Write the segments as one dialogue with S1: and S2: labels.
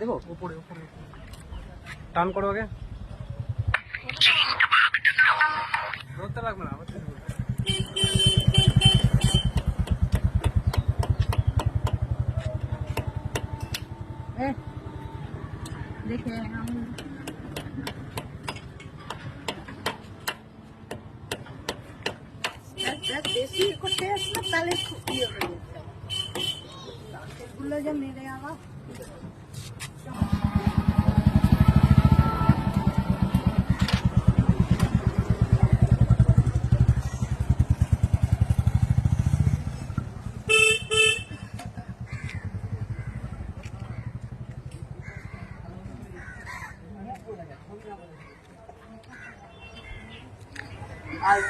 S1: দেখো
S2: উপরে উপরে টান করো আগে ধরতে লাগবে না আবার তুমি বলবে।
S3: দেখে আমি বেশি করতে আসলে তাহলে খুশি হবে এগুলো যে মেরে আমার
S2: 아이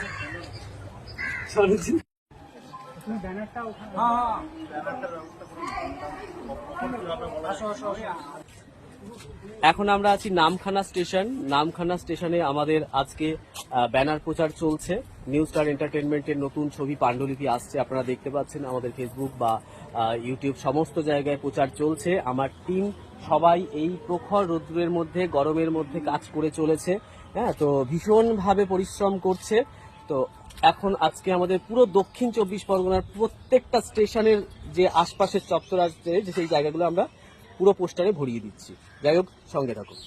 S2: 저는 진짜. 아.
S1: এখন আমরা আছি নামখানা স্টেশন। নামখানা স্টেশনে আমাদের আজকে ব্যানার প্রচার চলছে। নিউ স্টার এন্টারটেনমেন্টের নতুন ছবি পাণ্ডুলিপি আসছে। আপনারা দেখতে পাচ্ছেন আমাদের ফেসবুক বা ইউটিউব সমস্ত জায়গায় প্রচার চলছে। আমার টিম সবাই এই প্রখর রৌদ্রের মধ্যে, গরমের মধ্যে কাজ করে চলেছে। হ্যাঁ তো ভীষণভাবে পরিশ্রম করছে। তো এখন আজকে আমাদের পুরো দক্ষিণ চব্বিশ পরগনার প্রত্যেকটা স্টেশনের যে আশপাশের চত্বর আছে, যে সেই জায়গাগুলো আমরা পুরো পোস্টারে ভরিয়ে দিচ্ছি। যাই হোক সঙ্গে থাকুন।